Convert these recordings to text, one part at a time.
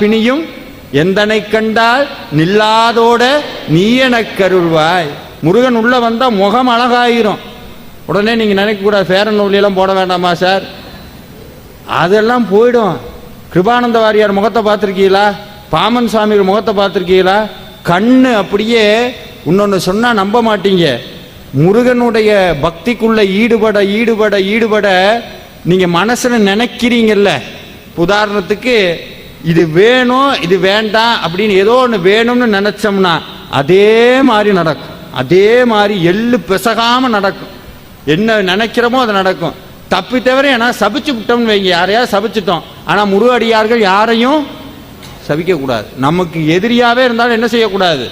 பிணியும் எந்தனை கண்டால் நில்லாதோட நீ கருள்வாய். முருகன் உள்ள வந்தா முகம் அழகாயிரும். உடனே நீங்க நினைக்க கூடாது ஃபேரன் எல்லாம் போட வேண்டாமா சார்? அதெல்லாம் போயிடும். கிருபானந்த வாரியார் முகத்தை பார்த்துருக்கீங்களா? பாமன் சுவாமிகள் முகத்தை பார்த்துருக்கீங்களா? கண்ணு அப்படியே இன்னொன்று சொன்னா நம்ப மாட்டீங்க. முருகனுடைய பக்திக்குள்ள ஈடுபட ஈடுபட ஈடுபட நீங்க மனசுல நினைக்கிறீங்கல்ல. உதாரணத்துக்கு இது வேணும் இது வேண்டாம் அப்படின்னு ஏதோ ஒன்று வேணும்னு நினச்சோம்னா அதே மாதிரி நடக்கும். அதே மாதிரி எள்ளு பிசகாமல் நடக்கும். என்ன நினைக்கிறோமோ அது நடக்கும். தப்பி தவிர ஏன்னா சபிச்சு விட்டோம்னு வைங்க யாரையாவது சபிச்சிட்டோம். ஆனால் முருகடியார்கள் யாரையும் சபிக்கக்கூடாது. நமக்கு எதிரியாகவே இருந்தாலும் என்ன செய்யக்கூடாது?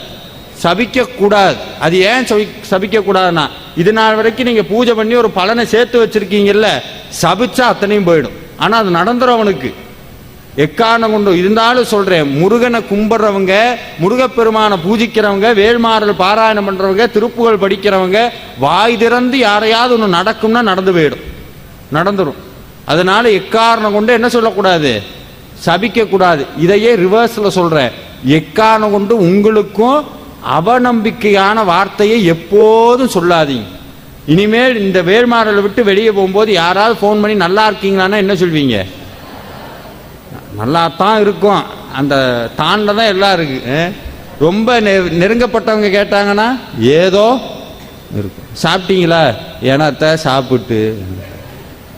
சபிக்கக்கூடாது. அது ஏன் சபி சபிக்கக்கூடாதுன்னா இது நாள் வரைக்கும் நீங்கள் பூஜை பண்ணி ஒரு பலனை சேர்த்து வச்சுருக்கீங்கல்ல சபிச்சா அத்தனையும் போயிடும். ஆனால் அது நடந்துடும் அவனுக்கு. எக்காரணம் கொண்டு இருந்தாலும் சொல்றேன். முருகனை கும்பிட்றவங்க முருகப்பெருமானை பூஜிக்கிறவங்க வேல்மாறல் பாராயணம் பண்றவங்க திருப்புகழ் படிக்கிறவங்க வாய் திறந்து யாரையாவது ஒன்று நடக்கும்னா நடந்து போயிடும். நடந்துடும் அதனால எக்காரணம் கொண்டு என்ன சொல்லக்கூடாது? சபிக்க கூடாது இதையே ரிவர்ஸ்ல சொல்றேன். எக்காரணம் கொண்டு உங்களுக்கும் அவநம்பிக்கையான வார்த்தையை எப்போதும் சொல்லாதீங்க. இனிமேல் இந்த வேல்மாறலை விட்டு வெளியே போகும்போது யாராவது ஃபோன் பண்ணி நல்லா இருக்கீங்களான்னா என்ன சொல்வீங்க? நல்லா தான் இருக்கும். அந்த தாண்ட தான் எல்லாம் இருக்கு. ரொம்ப நெருங்கப்பட்டவங்க கேட்டாங்கன்னா ஏதோ இருக்கும். சாப்பிட்டீங்களா? எனத்தை சாப்பிட்டு.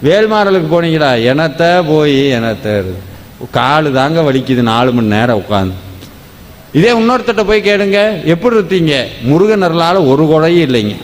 வேல்மாறலுக்கு போனீங்களா? எனத்தை போய் எனத்தை காலு தாங்க வலிக்குது நாலு மணி நேரம் உட்காந்து இதே இன்னொருத்தட்ட போய் கேளுங்க. எப்படி இருக்கீங்க முருகனர்களால் ஒரு குறையும் இல்லைங்க.